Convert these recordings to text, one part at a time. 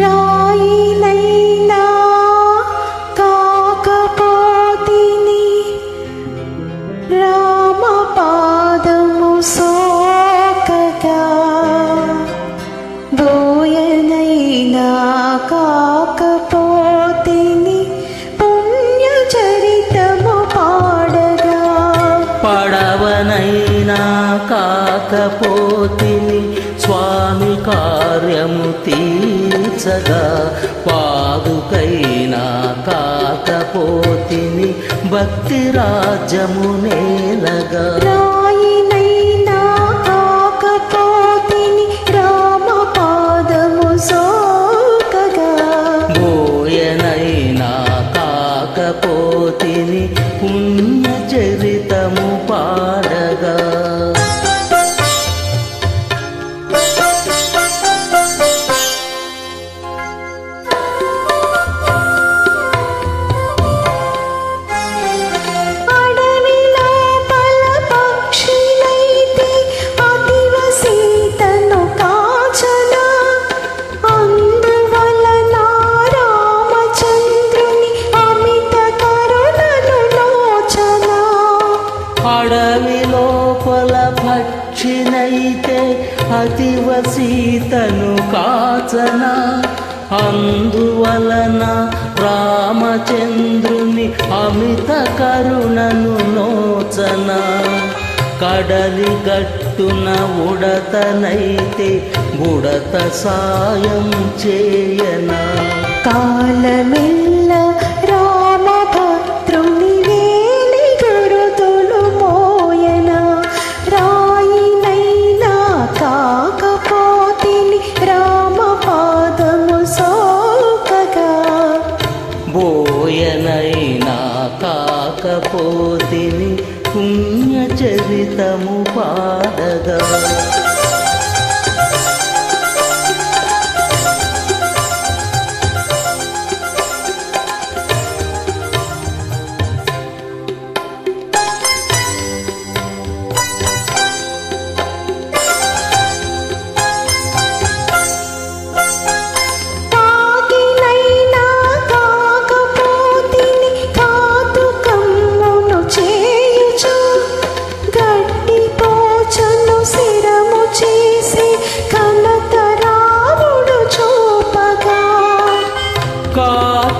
రాయినైనా కాకపోతిని రామపాదము సోకగా బోయనైనా కాకపోతిని పుణ్యచరితము పాడగా పడవనైనా కాకపోతిని స్వామి కార్యము తీర్చగా పాదుకైనా కాకపోతిని భక్తి రాజ్యము నేలగా అడవి లోపల పక్షినైతే అతివ సీతను కాచన. అందువలన రామచంద్రుని అమిత కరుణను నోచన. కడలి గట్టున ఉడతనైతే బుడత సాయం చేయనా. కాకపోతిని పుణ్యచరితము పాడగా.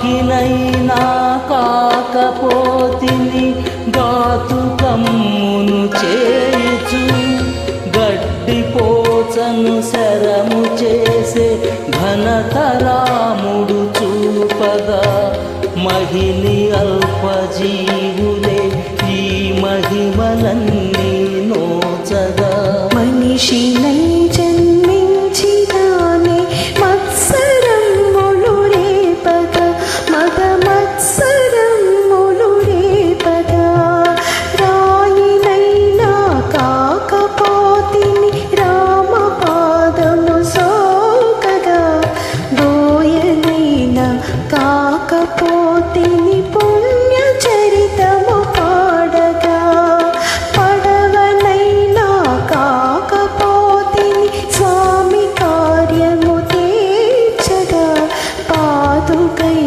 కాకినైనా కాకపోతిని గాతుకమ్మును చేయుచు గడ్డి శరము చేసే ఘనతరాముడు చూపగా మహిని అల్పజీవులే ఈ మహిమలన్నీ 都被